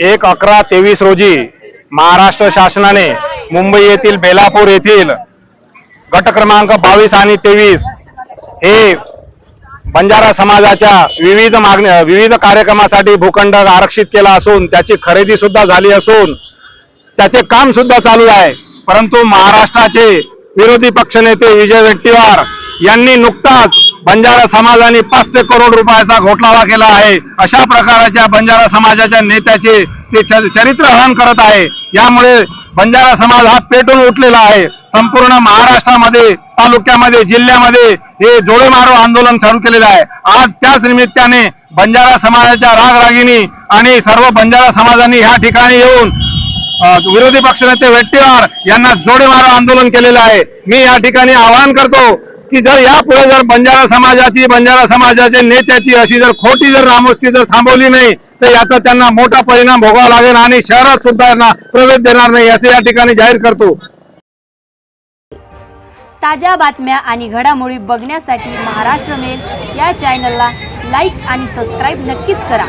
एक अकरा तेवीस रोजी महाराष्ट्र शासनाने मुंबई येथील बेलापूर येथील गट क्रमांक बावीस आणि तेवीस हे बंजारा समाजाच्या विविध मागण्या विविध कार्यक्रमासाठी भूखंड आरक्षित केला असून त्याची खरेदी सुद्धा झाली असून त्याचे काम सुद्धा चालू आहे. परंतु महाराष्ट्राचे विरोधी पक्षनेते विजय वडेट्टीवार यांनी नुकताच बंजारा समाजाने पाचशे करोड रुपयाचा घोटाळा केला आहे. अशा प्रकारच्या बंजारा समाजाच्या नेत्याचे ते चरित्र चरित्रहरण करत आहे. यामुळे बंजारा समाज हा पेटून उठलेला आहे. संपूर्ण महाराष्ट्रामध्ये तालुक्यामध्ये जिल्ह्यामध्ये हे जोडे मारो आंदोलन चालू केलेलं आहे. आज त्याच निमित्ताने बंजारा समाजाच्या रागरागिनी आणि सर्व बंजारा समाजांनी ह्या ठिकाणी येऊन विरोधी पक्षनेते वेट्टीवार यांना जोडे मारो आंदोलन केलेलं आहे. मी या ठिकाणी आवाहन करतो की जर यापुढे जर बंजारा समाजाची बंजारा समाजाच्या नेत्याची अशी जर खोटी जर नामुष्की जर थांबवली नाही तर याचा त्यांना मोठा परिणाम भोगावा लागेल आणि शहरात सुद्धा यांना प्रवेश देणार नाही असे या ठिकाणी जाहीर करतो. ताज्या बातम्या आणि घडामोडी बघण्यासाठी महाराष्ट्र मेल या चॅनलला लाईक आणि सबस्क्राईब नक्कीच करा.